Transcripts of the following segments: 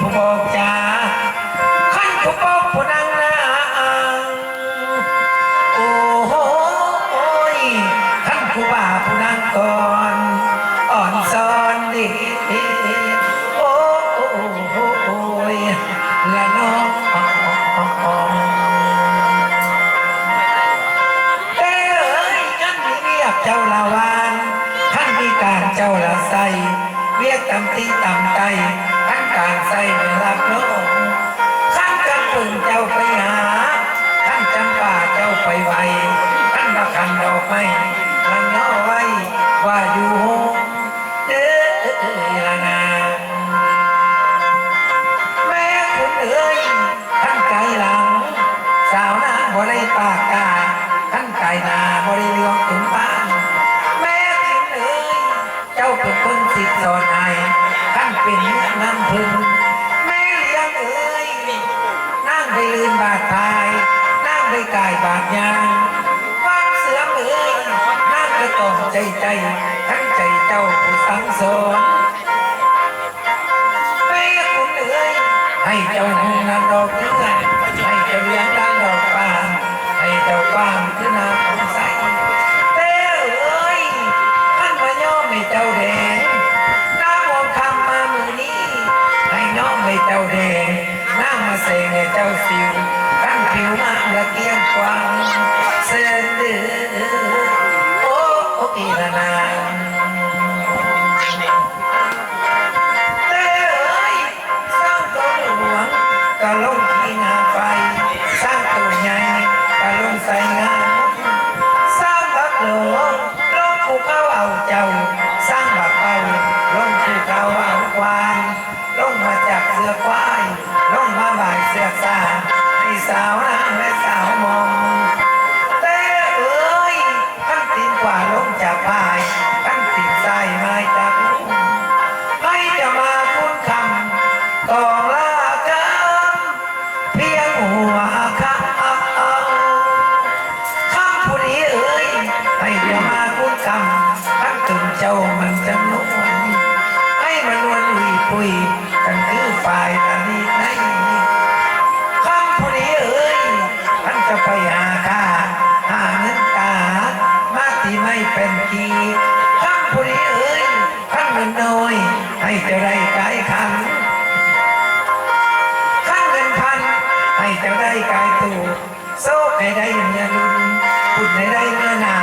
ผู้บอกจ้าขันผู้บอกผู้ดังนะโอ้โหขั้นผู้บ่าผู้นางก่อนอ่อนซ้อนดิโอ้โอ้โหและน้องแต่เอ้ยงั้นเรียกเจ้าละวานท่านมีการเจ้าละใสเรียกตำตีตำไต การใส่ไม่รับโลกขั้น ใจทั้งใจเจ้าผู้สังสอนให้คุณเอ๋ยให้เจ้าหงนันดอกเอื้อให้เจ้าเลี้ยงดังดอกปาให้เจ้าปานขึ้นนาของใสแต่เอ๋ยท่านมาย่อมให้เจ้าแดงน้ำมองคำมามือนี้ให้น้อมให้เจ้าแดงน้ำมาเสงให้เจ้าสิว สาวนางและสาวมองแต่เอ้ยท่านตีนกว่าลงจากพายท่านตีนใส่ไม้จากลุงให้จะมาคุ้นคำกอลากำเพียงหัวคำคำผู้นี้เอ่ยให้จะมาคุ้นคำทั้งถึงเจ้ามันจำนวนให้มันนวลอุยปุยกันคือฝ่าย ไม่เป็นกีคำผู้นี้เอ่ยขั้นเงินน้อย ให้เจะได้กายขันขั้นเงินพัน ให้เจะได้กายตูโซ่ให้ได้เงินลุนบุญให้ได้เงินนา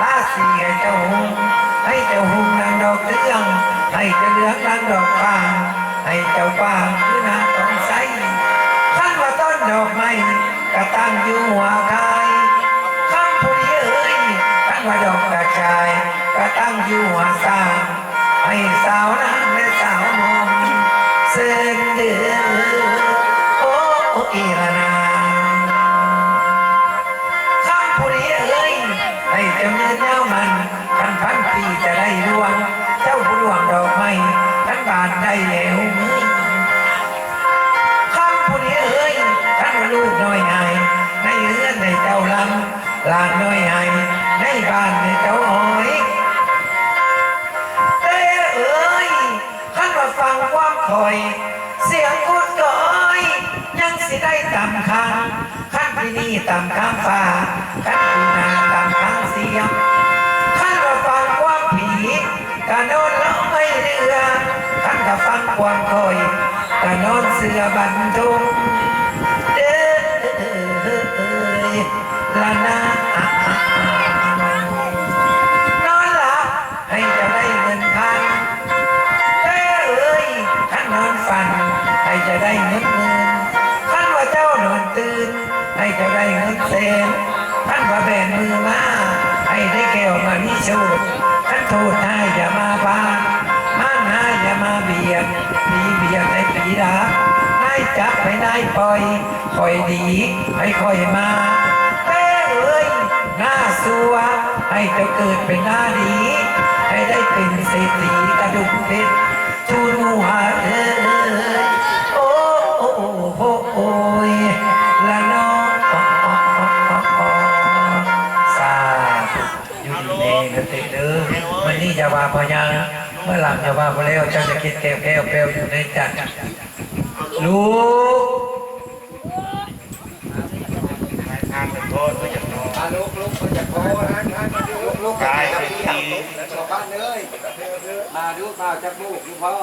ลาสีให้เจ้าหงให้เจ้าหงดังดอกเตื้องให้เจ้าเลืองดังดอกฟางให้เจ้าฟางคือนาต้องใสขั้นว่าต้นดอกไม้กระตั้งอยู่หัวคาย กระตั้งอยู่หัวสางให้สาวนางและสาวมองเส้นเดือโอ้อีละนางคำผู้นี้เอ้ยให้เจ้าเนื้อเจ้ามันพันพันปีจะได้รวง เจ้าผู้รวงดอกไม้ทั้งบานได้แล้วมือคำผู้นี้เอ้ยท่านลูกน้อยใหญ่ในเรือนในเจ้าลำลานน้อย อย เสียงกุดก้อย ยังสิได้ตำคำขั้นที่นี่ตำข้างฟ้าขั้นที่นาตำข้างเสียงขั้นมาฟังความผีกะโนนเล่าไม่เรือขั้นก็ฟังความคอยกะโนนเสือบันทุง มานิโชดท่านโทษให้อย่ามาบานมานให้อย่ามาเบียดมีเบียดในปีดับให้จับให้ได้ปล่อยคอยดีให้คอยมาแต่เอ้ยหน้าสัวให้เจ้าเกิดเป็นหน้าดี ให้ได้เป็นเศรษฐีกระดุมเพชร ดีเองนเตเด้อวันนี้จะว่าพยังเมื่อหลังจะว่าพอแล้วจ้าจะคิดแก้วแก้วแก้วอยู่ในจัดลูกทางเป็นโทษก็จะนอนลูกลูกมันจะโตนะลูกลูกกายเป็นทีชาวบ้านเลยมาดูมาจากลูกลูกพ่อ